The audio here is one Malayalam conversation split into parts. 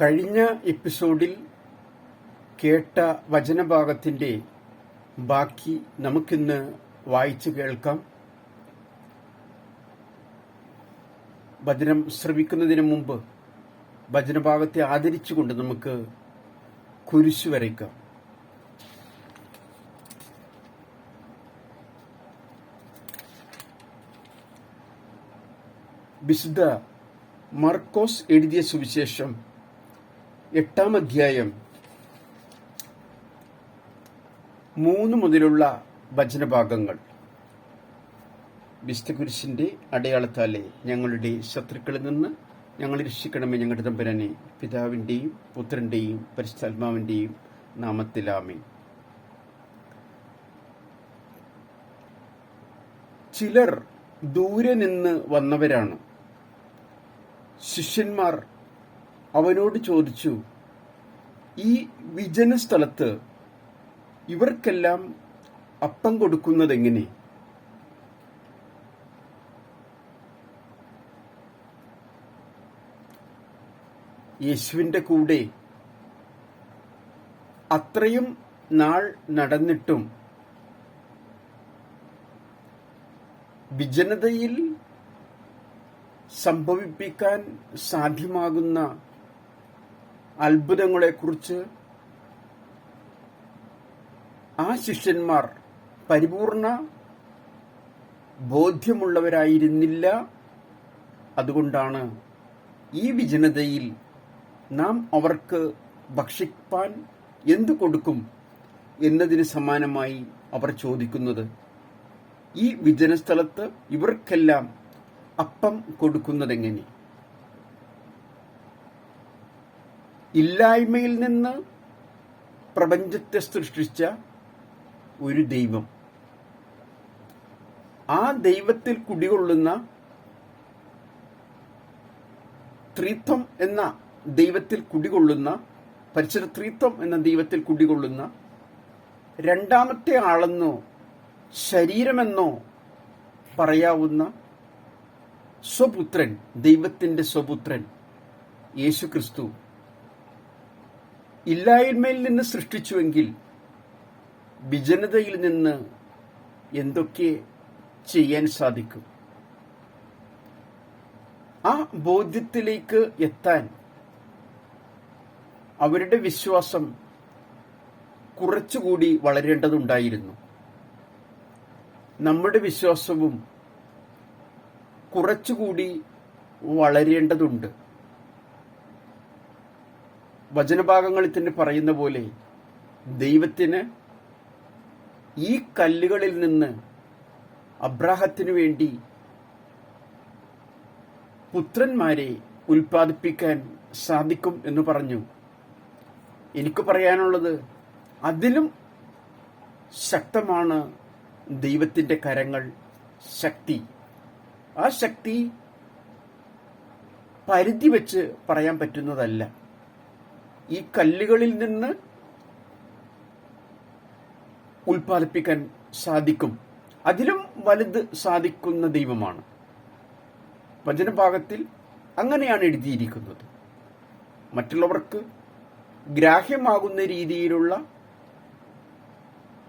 കഴിഞ്ഞ എപ്പിസോഡിൽ കേട്ട വചനഭാഗത്തിന്റെ ബാക്കി നമുക്കിന്ന് വായിച്ചു കേൾക്കാം. വചനം ശ്രവിക്കുന്നതിന് മുമ്പ് വചനഭാഗത്തെ ആദരിച്ചുകൊണ്ട് നമുക്ക് കുരിശു വരയ്ക്കാം. വിശുദ്ധ മർക്കോസ് എഴുതിയ സുവിശേഷം എട്ടാം അധ്യായം മൂന്ന് മുതലുള്ള വചനഭാഗങ്ങൾ. വിശ്വകുരിശിന്റെ അടയാളത്താലെ ഞങ്ങളുടെ ശത്രുക്കളിൽ നിന്ന് ഞങ്ങൾ രക്ഷിക്കണമേ ഞങ്ങളുടെ തമ്പരനെ പിതാവിന്റെയും പുത്രന്റെയും പരിശുദ്ധാത്മാവിന്റെയും നാമത്തിലാമേ ചിലർ ദൂരെ നിന്ന് വന്നവരാണ്. ശിഷ്യന്മാർ അവനോട് ചോദിച്ചു ഈ വിജന സ്ഥലത്ത് ഇവർക്കെല്ലാം അപ്പം കൊടുക്കുന്നത് എങ്ങനെ യേശുവിന്റെ കൂടെ അത്രയും നാൾ നടന്നിട്ടും വിജനതയിൽ സംഭവിപ്പിക്കാൻ സാധ്യമാകുന്ന അത്ഭുതങ്ങളെക്കുറിച്ച് ആ ശിഷ്യന്മാർ പരിപൂർണ ബോധ്യമുള്ളവരായിരുന്നില്ല. അതുകൊണ്ടാണ് ഈ വിജനതയിൽ നാം അവർക്ക് ഭക്ഷിപ്പാൻ എന്തു കൊടുക്കും എന്നതിന് സമാനമായി അവർ ചോദിക്കുന്നത്. ഈ വിജനസ്ഥലത്ത് ഇവർക്കെല്ലാം അപ്പം കൊടുക്കുന്നതെങ്ങനെ? ഇല്ലായ്മയിൽ നിന്ന് പ്രപഞ്ചത്തെ സൃഷ്ടിച്ച ഒരു ദൈവം. ആ ദൈവത്തിൽ കുടികൊള്ളുന്ന ത്രിത്വം എന്ന ദൈവത്തിൽ കുടികൊള്ളുന്ന പരിസര ത്രിത്വം എന്ന ദൈവത്തിൽ കുടികൊള്ളുന്ന രണ്ടാമത്തെ ആളെന്നോ ശരീരമെന്നോ പറയാവുന്ന സ്വപുത്രൻ ദൈവത്തിന്റെ സ്വപുത്രൻ യേശു ക്രിസ്തു ഇല്ലായ്മയിൽ നിന്ന് സൃഷ്ടിച്ചുവെങ്കിൽ വിജനതയിൽ നിന്ന് എന്തൊക്കെ ചെയ്യാൻ സാധിക്കും? ആ ബോധ്യത്തിലേക്ക് എത്താൻ അവരുടെ വിശ്വാസം കുറച്ചുകൂടി വളരേണ്ടതുണ്ടായിരുന്നു. നമ്മുടെ വിശ്വാസവും കുറച്ചുകൂടി വളരേണ്ടതുണ്ട്. വചനഭാഗങ്ങളിൽ തന്നെ പറയുന്ന പോലെ ദൈവത്തിന് ഈ കല്ലുകളിൽ നിന്ന് അബ്രാഹത്തിനു വേണ്ടി പുത്രന്മാരെ ഉൽപ്പാദിപ്പിക്കാൻ സാധിക്കും എന്ന് പറഞ്ഞു. എനിക്ക് പറയാനുള്ളത് അതിലും ശക്തമാണ് ദൈവത്തിന്റെ കരങ്ങൾ ശക്തി. ആ ശക്തി പരിധി വെച്ച് പറയാൻ പറ്റുന്നതല്ല. ഈ കല്ലുകളിൽ നിന്ന് ഉൽപ്പാദിപ്പിക്കാൻ സാധിക്കും. അതിലും വലുത് സാധിക്കുന്ന ദൈവമാണ്. വചനഭാഗത്തിൽ അങ്ങനെയാണ് എഴുതിയിരിക്കുന്നത്. മറ്റുള്ളവർക്ക് ഗ്രാഹ്യമാകുന്ന രീതിയിലുള്ള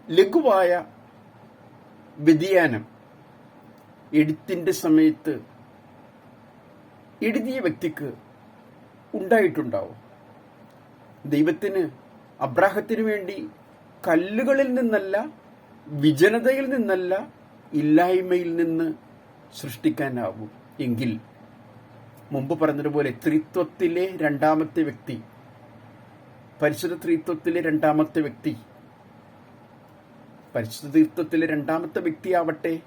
ലഘുവായ വ്യതിയാനം എഴുത്തിന്റെ സമയത്ത് എഴുതിയ വ്യക്തിക്ക് ഉണ്ടായിട്ടുണ്ടാവും. ദൈവത്തിന് അബ്രാഹത്തിന് വേണ്ടി കല്ലുകളിൽ നിന്നല്ല വിജനതയിൽ നിന്നല്ല ഇല്ലായ്മയിൽ നിന്ന് സൃഷ്ടിക്കാനാവും. എങ്കിൽ മുമ്പ് പറഞ്ഞതുപോലെ ത്രിത്വത്തിലെ രണ്ടാമത്തെ വ്യക്തി പരിശുദ്ധ ത്രിത്വത്തിലെ രണ്ടാമത്തെ വ്യക്തി പരിശുദ്ധ ത്രിത്വത്തിലെ രണ്ടാമത്തെ വ്യക്തിയാവട്ടെ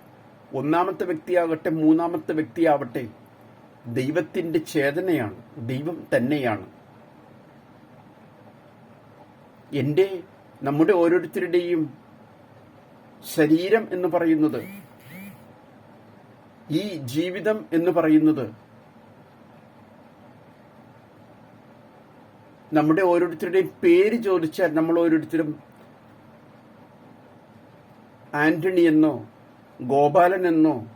ഒന്നാമത്തെ വ്യക്തിയാകട്ടെ മൂന്നാമത്തെ വ്യക്തിയാവട്ടെ ദൈവത്തിന്റെ ചേതനയാണ് ദൈവം തന്നെയാണ്. എന്റെ നമ്മുടെ ഓരോരുത്തരുടെയും ശരീരം എന്ന് പറയുന്നത് ഈ ജീവിതം എന്ന് പറയുന്നത് നമ്മുടെ ഓരോരുത്തരുടെയും പേര് ചോദിച്ചാൽ നമ്മൾ ഓരോരുത്തരും ആന്റണി എന്നോ ഗോപാലൻ എന്നോ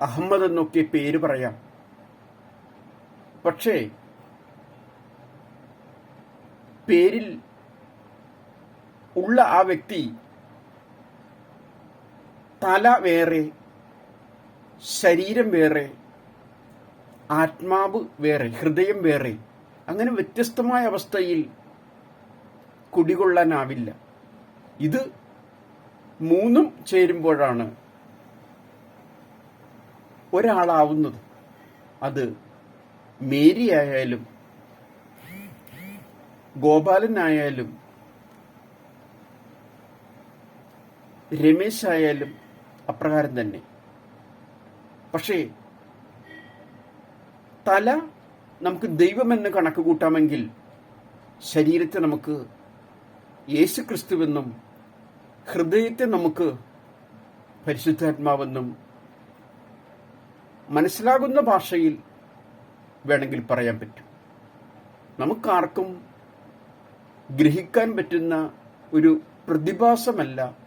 അഹമ്മദ് എന്നൊക്കെ പേര് പറയാം. പക്ഷേ പേരിൽ ഉള്ള ആ വ്യക്തി തല വേറെ ശരീരം വേറെ ആത്മാവ് വേറെ ഹൃദയം വേറെ അങ്ങനെ വ്യത്യസ്തമായ അവസ്ഥയിൽ കുടികൊള്ളാനാവില്ല. ഇത് മൂന്നും ചേരുമ്പോഴാണ് ഒരാളാവുന്നത്. അത് മേരി ആയാലും ഗോപാലനായാലും രമേശ് ആയാലും അപ്രകാരം തന്നെ. പക്ഷേ തല നമുക്ക് ദൈവമെന്ന് കണക്ക് കൂട്ടാമെങ്കിൽ ശരീരത്തെ നമുക്ക് യേശു ക്രിസ്തുവെന്നും ഹൃദയത്തെ നമുക്ക് പരിശുദ്ധാത്മാവെന്നും മനസ്സിലാകുന്ന ഭാഷയിൽ വേണമെങ്കിൽ പറയാൻ പറ്റും. നമുക്കാർക്കും ഗ്രഹിക്കാൻ പറ്റുന്ന ഒരു പ്രതിഭാസമല്ല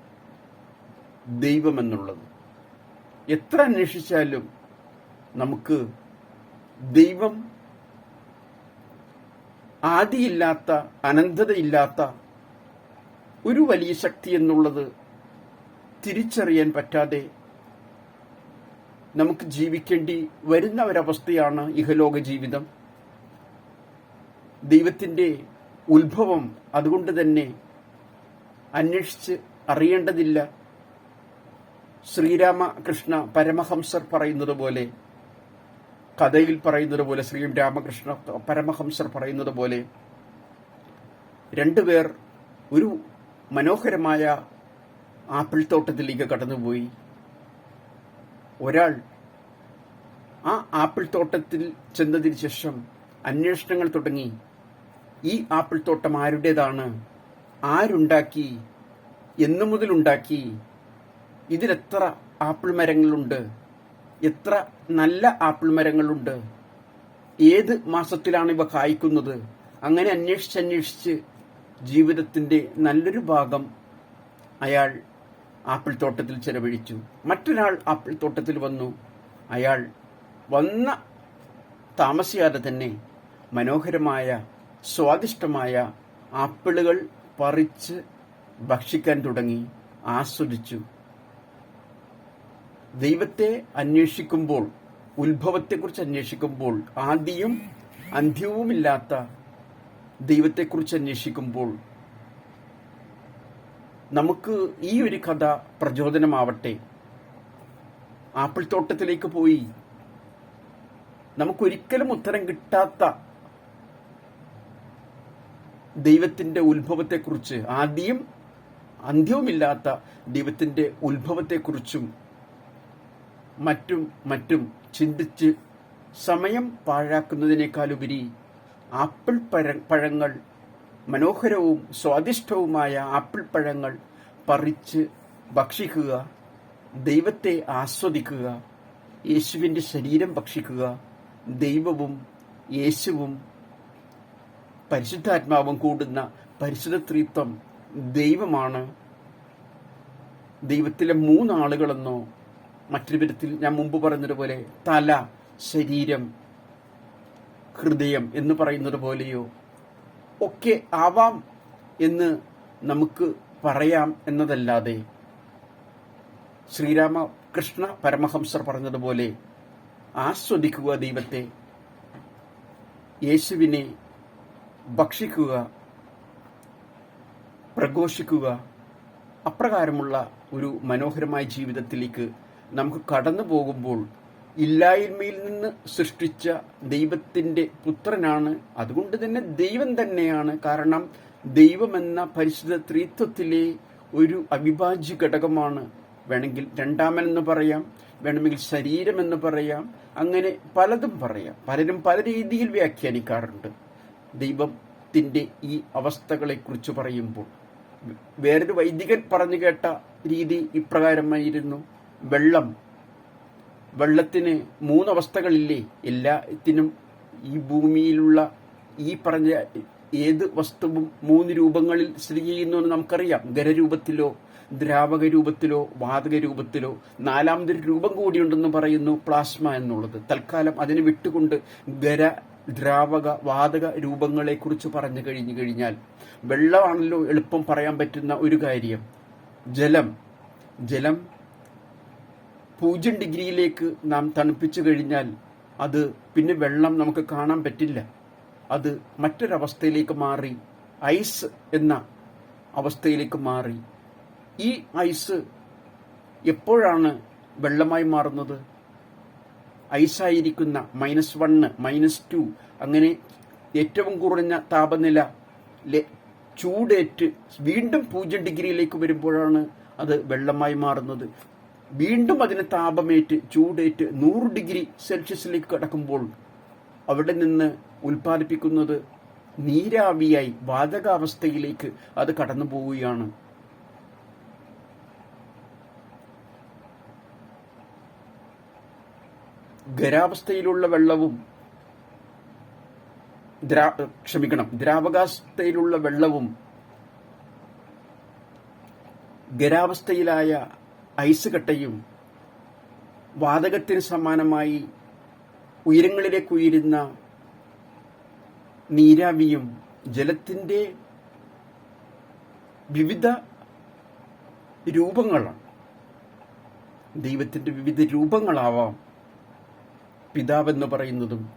ദൈവമെന്നുള്ളത്. എത്ര അന്വേഷിച്ചാലും നമുക്ക് ദൈവം ആദിയില്ലാത്ത അനന്തതയില്ലാത്ത ഒരു വലിയ ശക്തി എന്നുള്ളത് തിരിച്ചറിയാൻ പറ്റാതെ നമുക്ക് ജീവിക്കേണ്ടി വരുന്ന ഒരവസ്ഥയാണ് ഇഹലോക ജീവിതം. ദൈവത്തിന്റെ ഉത്ഭവം അതുകൊണ്ട് തന്നെ അന്വേഷിച്ച് അറിയേണ്ടതില്ല. ശ്രീരാമകൃഷ്ണ പരമഹംസർ പറയുന്നത് പോലെ കഥയിൽ പറയുന്നത് പോലെ ശ്രീ രാമകൃഷ്ണ പരമഹംസർ പറയുന്നത് പോലെ രണ്ടുപേർ ഒരു മനോഹരമായ ആപ്പിൾ തോട്ടത്തിലേക്ക് കടന്നുപോയി. ഒരാൾ ആ ആപ്പിൾ തോട്ടത്തിൽ ചെന്നതിന് ശേഷം അന്വേഷണങ്ങൾ തുടങ്ങി. ഈ ആപ്പിൾ തോട്ടം ആരുടേതാണ്? ആരുണ്ടാക്കി? എന്നു മുതലുണ്ടാക്കി ഇതിലെത്ര ആപ്പിൾ മരങ്ങളുണ്ട്? എത്ര നല്ല ആപ്പിൾ മരങ്ങളുണ്ട്? ഏത് മാസത്തിലാണ് ഇവ കായ്ക്കുന്നത്? അങ്ങനെ അന്വേഷിച്ച് അന്വേഷിച്ച് ജീവിതത്തിന്റെ നല്ലൊരു ഭാഗം അയാൾ ആപ്പിൾ തോട്ടത്തിൽ ചെലവഴിച്ചു. മറ്റൊരാൾ ആപ്പിൾ തോട്ടത്തിൽ വന്നു. അയാൾ വന്ന താമസിയാതെ തന്നെ മനോഹരമായ സ്വാദിഷ്ടമായ ആപ്പിളുകൾ പറിച്ച് ഭക്ഷിക്കാൻ തുടങ്ങി ആസ്വദിച്ചു. ദൈവത്തെ അന്വേഷിക്കുമ്പോൾ ഉത്ഭവത്തെക്കുറിച്ച് അന്വേഷിക്കുമ്പോൾ ആദ്യം അന്ത്യവുമില്ലാത്ത ദൈവത്തെക്കുറിച്ച് അന്വേഷിക്കുമ്പോൾ നമുക്ക് ഈ ഒരു കഥ പ്രചോദനമാവട്ടെ. ആപ്പിൾ തോട്ടത്തിലേക്ക് പോയി. നമുക്കൊരിക്കലും ഉത്തരം കിട്ടാത്ത ദൈവത്തിന്റെ ഉത്ഭവത്തെക്കുറിച്ച് ആദ്യം അന്ത്യവുമില്ലാത്ത ദൈവത്തിന്റെ ഉത്ഭവത്തെക്കുറിച്ചും മറ്റും മറ്റും ചിന്തിച്ച് സമയം പാഴാക്കുന്നതിനേക്കാളുപരി ആപ്പിൾ പഴ പഴങ്ങൾ മനോഹരവും സ്വാദിഷ്ടവുമായ ആപ്പിൾ പഴങ്ങൾ പറിച്ച് ഭക്ഷിക്കുക ദൈവത്തെ ആസ്വദിക്കുക യേശുവിന്റെ ശരീരം ഭക്ഷിക്കുക ദൈവവും യേശുവും പരിശുദ്ധാത്മാവും കൂടുന്ന പരിശുദ്ധ ത്രിത്വം ദൈവമാണ്. ദൈവത്തിലെ മൂന്നാളുകളെന്നോ മറ്റൊരു വിധത്തിൽ ഞാൻ മുമ്പ് പറഞ്ഞതുപോലെ തല ശരീരം ഹൃദയം എന്ന് പറയുന്നത് പോലെയോ ഒക്കെ ആവാം എന്ന് നമുക്ക് പറയാം എന്നതല്ലാതെ ശ്രീരാമകൃഷ്ണ പരമഹംസർ പറഞ്ഞതുപോലെ ആസ്വദിക്കുക ദൈവത്തെ യേശുവിനെ ഭക്ഷിക്കുക പ്രഘോഷിക്കുക അപ്രകാരമുള്ള ഒരു മനോഹരമായ ജീവിതത്തിലേക്ക് നമുക്ക് കടന്നു പോകുമ്പോൾ ഇല്ലായ്മയിൽ നിന്ന് സൃഷ്ടിച്ച ദൈവത്തിന്റെ പുത്രനാണ്. അതുകൊണ്ട് തന്നെ ദൈവം തന്നെയാണ്. കാരണം ദൈവമെന്ന പരിശുദ്ധ ത്രീത്വത്തിലെ ഒരു അവിഭാജ്യ ഘടകമാണ്. വേണമെങ്കിൽ രണ്ടാമനെന്ന് പറയാം വേണമെങ്കിൽ ശരീരമെന്ന് പറയാം അങ്ങനെ പലതും പറയാം. പലരും പല രീതിയിൽ വ്യാഖ്യാനിക്കാറുണ്ട്. ദൈവത്തിന്റെ ഈ അവസ്ഥകളെ കുറിച്ച് പറയുമ്പോൾ വേറൊരു വൈദികൻ പറഞ്ഞു കേട്ട രീതി ഇപ്രകാരമായിരുന്നു. വെള്ളം. വെള്ളത്തിന് മൂന്നവസ്ഥകളില്ലേ? എല്ലാത്തിനും ഈ ഭൂമിയിലുള്ള ഈ പറഞ്ഞ ഏത് വസ്തുവും മൂന്ന് രൂപങ്ങളിൽ സ്ഥിതി ചെയ്യുന്നു എന്ന് നമുക്കറിയാം. ഖരരൂപത്തിലോ ദ്രാവക രൂപത്തിലോ വാതക രൂപത്തിലോ നാലാമതൊരു രൂപം കൂടിയുണ്ടെന്ന് പറയുന്നു പ്ലാസ്മ എന്നുള്ളത്. തൽക്കാലം അതിനെ വിട്ടുകൊണ്ട് ഖര ദ്രാവക വാതക രൂപങ്ങളെക്കുറിച്ച് പറഞ്ഞു കഴിഞ്ഞു കഴിഞ്ഞാൽ വെള്ളമാണല്ലോ എളുപ്പം പറയാൻ പറ്റുന്ന ഒരു കാര്യം. ജലം. ജലം പൂജ്യം ഡിഗ്രിയിലേക്ക് നാം തണുപ്പിച്ചു കഴിഞ്ഞാൽ അത് പിന്നെ വെള്ളം നമുക്ക് കാണാൻ പറ്റില്ല. അത് മറ്റൊരവസ്ഥയിലേക്ക് മാറി ഐസ് എന്ന അവസ്ഥയിലേക്ക് മാറി. ഈ ഐസ് എപ്പോഴാണ് വെള്ളമായി മാറുന്നത്? ഐസായിരിക്കുന്ന മൈനസ് വണ്ണ് മൈനസ് ടു അങ്ങനെ ഏറ്റവും കുറഞ്ഞ താപനില ചൂടേറ്റ് വീണ്ടും പൂജ്യം ഡിഗ്രിയിലേക്ക് വരുമ്പോഴാണ് അത് വെള്ളമായി മാറുന്നത്. വീണ്ടും അതിന് താപമേറ്റ് ചൂടേറ്റ് നൂറ് ഡിഗ്രി സെൽഷ്യസിലേക്ക് കടക്കുമ്പോൾ അവിടെ നിന്ന് ഉൽപ്പാദിപ്പിക്കുന്നത് നീരാവിയായി വാതകാവസ്ഥയിലേക്ക് അത് കടന്നു പോവുകയാണ്. ഖരാവസ്ഥയിലുള്ള വെള്ളവും ക്ഷമിക്കണം ദ്രാവകാവസ്ഥയിലുള്ള വെള്ളവും ഖരാവസ്ഥയിലായ ഐസ് കട്ടയും വാതകത്തിന് സമാനമായി ഉയരങ്ങളിലേക്ക് ഉയരുന്ന നീരാവിയും ജലത്തിന്റെ വിവിധ രൂപങ്ങളാണ്. ദൈവത്തിന്റെ വിവിധ രൂപങ്ങളാവാം. പിതാവെന്ന് പറയുന്നതും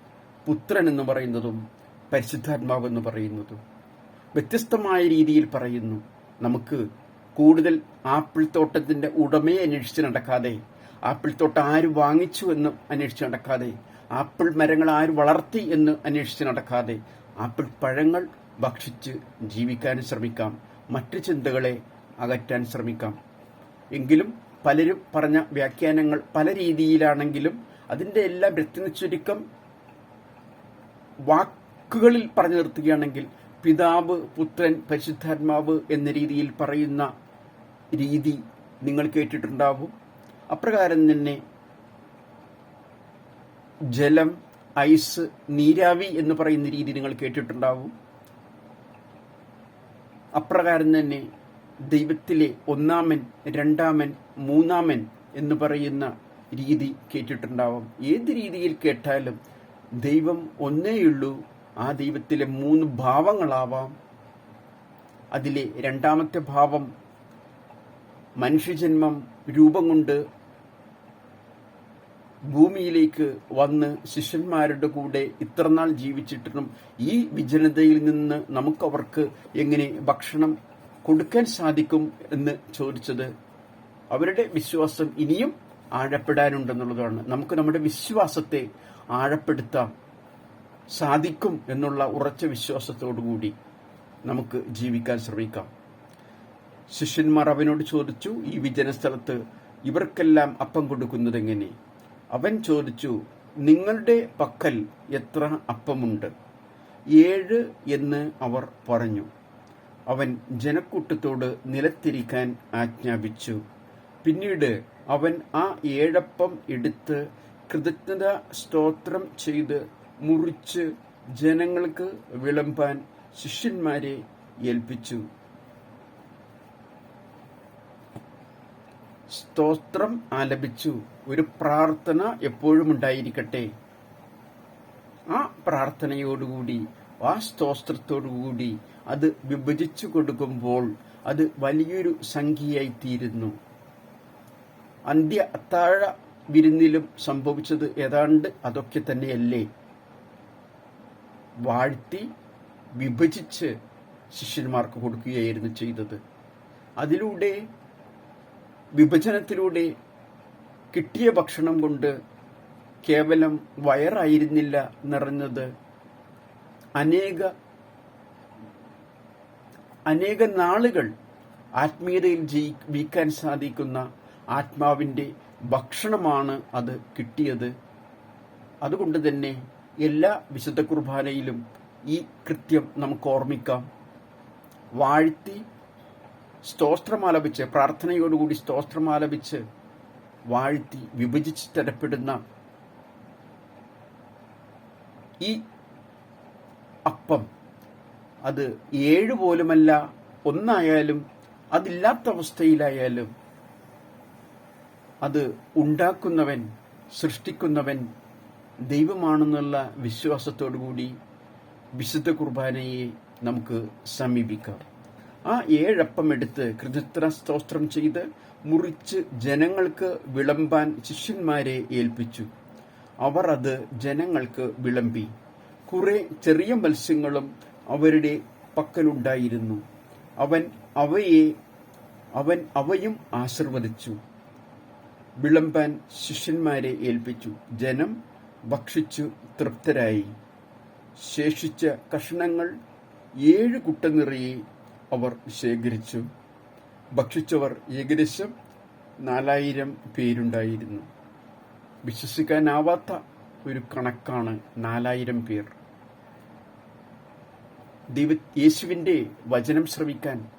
പുത്രൻ എന്ന് പറയുന്നതും പരിശുദ്ധാത്മാവെന്ന് പറയുന്നതും വ്യത്യസ്തമായ രീതിയിൽ പറയുന്നു. നമുക്ക് കൂടുതൽ ആപ്പിൾ തോട്ടത്തിന്റെ ഉടമയെ അന്വേഷിച്ച് നടക്കാതെ ആപ്പിൾ തോട്ടം ആര് വാങ്ങിച്ചു എന്ന് അന്വേഷിച്ച് നടക്കാതെ ആപ്പിൾ മരങ്ങൾ ആര് വളർത്തി എന്ന് അന്വേഷിച്ച് നടക്കാതെ ആപ്പിൾ പഴങ്ങൾ ഭക്ഷിച്ച് ജീവിക്കാൻ ശ്രമിക്കാം മറ്റു ചിന്തകളെ അകറ്റാൻ ശ്രമിക്കാം. എങ്കിലും പലരും പറഞ്ഞ വ്യാഖ്യാനങ്ങൾ പല രീതിയിലാണെങ്കിലും അതിന്റെ എല്ലാം വ്യക്തിനിച്ചുരുക്കം ചുരുക്കം വാക്കുകളിൽ പറഞ്ഞു നിർത്തുകയാണെങ്കിൽ പിതാവ് പുത്രൻ പരിശുദ്ധാത്മാവ് എന്ന രീതിയിൽ പറയുന്ന രീതി നിങ്ങൾ കേട്ടിട്ടുണ്ടാവും. അപ്രകാരം തന്നെ ജലം ഐസ് നീരാവി എന്ന് പറയുന്ന രീതി നിങ്ങൾ കേട്ടിട്ടുണ്ടാവും. അപ്രകാരം തന്നെ ദൈവത്തിലെ ഒന്നാമൻ രണ്ടാമൻ മൂന്നാമൻ എന്ന് പറയുന്ന രീതി കേട്ടിട്ടുണ്ടാവും. ഏത് രീതിയിൽ കേട്ടാലും ദൈവം ഒന്നേയുള്ളൂ ആ ദൈവത്തിലെ മൂന്ന് ഭാവങ്ങളാവാം. അതിലെ രണ്ടാമത്തെ ഭാവം മനുഷ്യജന്മം രൂപം കൊണ്ട് ഭൂമിയിലേക്ക് വന്ന് ശിഷ്യന്മാരുടെ കൂടെ ഇത്രനാൾ ജീവിച്ചിട്ടും ഈ വിജനതയിൽ നിന്ന് നമുക്കവർക്ക് എങ്ങനെ ഭക്ഷണം കൊടുക്കാൻ സാധിക്കും എന്ന് ചോദിച്ചത് അവരുടെ വിശ്വാസം ഇനിയും ആഴപ്പെടാനുണ്ടെന്നുള്ളതാണ്. നമുക്ക് നമ്മുടെ വിശ്വാസത്തെ ആഴപ്പെടുത്താം സാധിക്കും എന്നുള്ള ഉറച്ച വിശ്വാസത്തോടുകൂടി നമുക്ക് ജീവിക്കാൻ ശ്രമിക്കാം. ശിഷ്യന്മാർ അവനോട് ചോദിച്ചു ഈ വിജനസ്ഥലത്ത് ഇവർക്കെല്ലാം അപ്പം കൊടുക്കുന്നത് എങ്ങനെ അവൻ ചോദിച്ചു നിങ്ങളുടെ പക്കൽ എത്ര അപ്പമുണ്ട്? ഏഴ് എന്ന് അവർ പറഞ്ഞു. അവൻ ജനക്കൂട്ടത്തോട് നിലത്തിരിക്കാൻ ആജ്ഞാപിച്ചു. പിന്നീട് അവൻ ആ ഏഴപ്പം എടുത്ത് കൃതജ്ഞത സ്തോത്രം ചെയ്ത് മുറിച്ച് ജനങ്ങൾക്ക് വിളമ്പാൻ ശിഷ്യന്മാരെ ഏൽപ്പിച്ചു. സ്തോത്രം ആലപിച്ചു. ഒരു പ്രാർത്ഥന എപ്പോഴും ഉണ്ടായിരിക്കട്ടെ. ആ പ്രാർത്ഥനയോടുകൂടി ആ സ്തോത്രത്തോടുകൂടി അത് വിഭജിച്ചു കൊടുക്കുമ്പോൾ അത് വലിയൊരു സംഖ്യയായി തീരുന്നു അന്ത്യ അത്താഴ വിരുന്നിലും സംഭവിച്ചത് ഏതാണ്ട് അതൊക്കെ തന്നെയല്ലേ? വാഴ്ത്തി വിഭജിച്ച് ശിഷ്യന്മാർക്ക് കൊടുക്കുകയായിരുന്നു ചെയ്തത്. അതിലൂടെ വിഭജനത്തിലൂടെ കിട്ടിയ ഭക്ഷണം കൊണ്ട് കേവലം വയറായിരുന്നില്ല നിറഞ്ഞത്. അനേക അനേക നാളുകൾ ആത്മീയതയിൽ ജീവിക്കാൻ സാധിക്കുന്ന ആത്മാവിന്റെ ഭക്ഷണമാണ് അത് കിട്ടിയത്. അതുകൊണ്ട് തന്നെ എല്ലാ വിശുദ്ധ കുർബാനയിലും ഈ കൃത്യം നമുക്ക് ഓർമ്മിക്കാം. വാഴ്ത്തി സ്തോത്രമാലപിച്ച് പ്രാർത്ഥനയോടുകൂടി സ്തോത്രമാലപിച്ച് വാഴ്ത്തി വിഭജിച്ച് തരപ്പെടുന്ന ഈ അപ്പം അത് ഏഴ് പോലുമല്ല ഒന്നായാലും അതില്ലാത്ത അവസ്ഥയിലായാലും അത് ഉണ്ടാക്കുന്നവൻ സൃഷ്ടിക്കുന്നവൻ ദൈവമാണെന്നുള്ള വിശ്വാസത്തോടുകൂടി വിശുദ്ധ കുർബാനയെ നമുക്ക് സമീപിക്കാം. ആ ഏഴപ്പം എടുത്ത് കൃതജ്ഞ സ്തോത്രം ചെയ്ത് മുറിച്ച് ജനങ്ങൾക്ക് വിളമ്പാൻ ശിഷ്യന്മാരെ ഏൽപ്പിച്ചു. അവർ അത് ജനങ്ങൾക്ക് വിളമ്പി. കുറെ ചെറിയ മത്സ്യങ്ങളും അവരുടെ പക്കലുണ്ടായിരുന്നു. അവൻ അവയെ അവൻ അവയും ആശീർവദിച്ചു. വിളമ്പാൻ ശിഷ്യന്മാരെ ഏൽപ്പിച്ചു. ജനം ഭക്ഷിച്ചു തൃപ്തരായി. ശേഷിച്ച കഷ്ണങ്ങൾ ഏഴ് കുട്ട നിറയെ അവർ ശേഖരിച്ചു. ഭക്ഷിച്ചവർ ഏകദേശം നാലായിരം പേരുണ്ടായിരുന്നു. വിശ്വസിക്കാനാവാത്ത ഒരു കണക്കാണ് നാലായിരം പേർ. ദൈവ യേശുവിന്റെ വചനം ശ്രവിക്കാൻ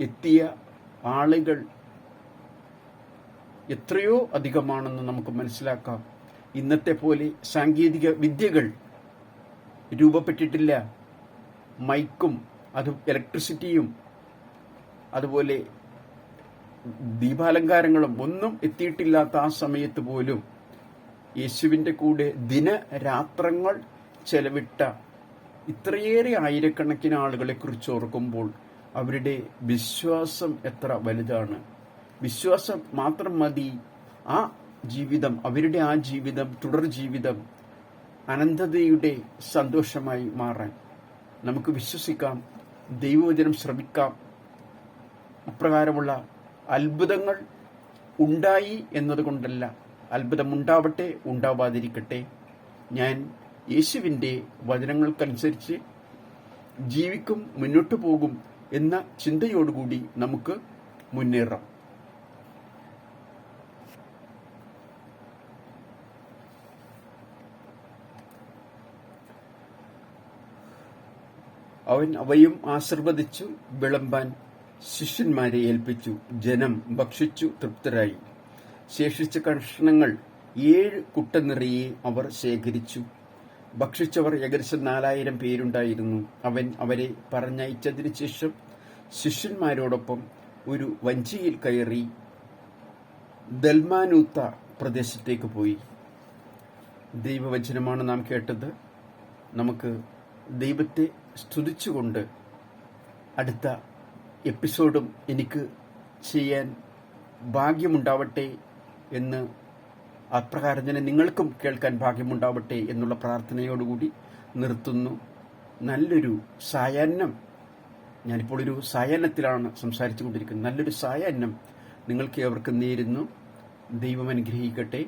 എത്തിയ ആളുകൾ എത്രയോ അധികമാണെന്ന് നമുക്ക് മനസ്സിലാക്കാം. ഇന്നത്തെ പോലെ സാങ്കേതിക വിദ്യകൾ രൂപപ്പെട്ടിട്ടില്ല. മൈക്കും അത് ഇലക്ട്രിസിറ്റിയും അതുപോലെ ദീപാലങ്കാരങ്ങളും ഒന്നും എത്തിയിട്ടില്ലാത്ത ആ സമയത്ത് പോലും യേശുവിന്റെ കൂടെ ദിനരാത്രങ്ങൾ ചെലവിട്ട ഇത്രയേറെ ആയിരക്കണക്കിന് ആളുകളെ കുറിച്ച് ഓർക്കുമ്പോൾ അവരുടെ വിശ്വാസം എത്ര വലുതാണ്. വിശ്വാസം മാത്രം മതി. ആ ജീവിതം അവരുടെ ആ ജീവിതം തുടർ ജീവിതം അനന്തതയുടെ സന്തോഷമായി മാറാൻ നമുക്ക് വിശ്വസിക്കാം. ദൈവവചനം ശ്രമിക്കാം. അപ്രകാരമുള്ള അത്ഭുതങ്ങൾ ഉണ്ടായി എന്നതുകൊണ്ടല്ല അത്ഭുതമുണ്ടാവട്ടെ ഉണ്ടാവാതിരിക്കട്ടെ. ഞാൻ യേശുവിന്റെ വചനങ്ങൾക്കനുസരിച്ച് ജീവിക്കും മുന്നോട്ടു പോകും എന്ന ചിന്തയോടുകൂടി നമുക്ക് മുന്നേറാം. അവൻ അവയും ആശീർവദിച്ചു വിളമ്പാൻ ശിഷ്യന്മാരെ ഏൽപ്പിച്ചു ജനം ഭക്ഷിച്ചു തൃപ്തരായി. ശേഷിച്ച കഷ്ണങ്ങൾ ഏഴ് കുട്ട നിറയെ അവർ ശേഖരിച്ചു. ഭക്ഷിച്ചവർ ഏകദേശം നാലായിരം പേരുണ്ടായിരുന്നു. അവൻ അവരെ പറഞ്ഞയച്ചതിനു ശേഷം ശിഷ്യന്മാരോടൊപ്പം ഒരു വഞ്ചിയിൽ കയറി ദൽമാനൂത്ത പ്രദേശത്തേക്ക് പോയി. ദൈവവചനമാണ് നാം കേട്ടത്. നമുക്ക് ദൈവത്തെ സ്തുതിച്ചുകൊണ്ട് അടുത്ത എപ്പിസോഡും എനിക്ക് ചെയ്യാൻ ഭാഗ്യമുണ്ടാവട്ടെ എന്ന് അപ്രകാരം തന്നെ നിങ്ങൾക്കും കേൾക്കാൻ ഭാഗ്യമുണ്ടാവട്ടെ എന്നുള്ള പ്രാർത്ഥനയോടുകൂടി നിർത്തുന്നു. നല്ലൊരു സായാഹ്നം. ഞാനിപ്പോൾ ഒരു സായാഹ്നത്തിലാണ് സംസാരിച്ചു കൊണ്ടിരിക്കുന്നത് നല്ലൊരു സായാഹ്നം നിങ്ങൾക്ക് അവർക്ക് നേരുന്നു. ദൈവം അനുഗ്രഹിക്കട്ടെ.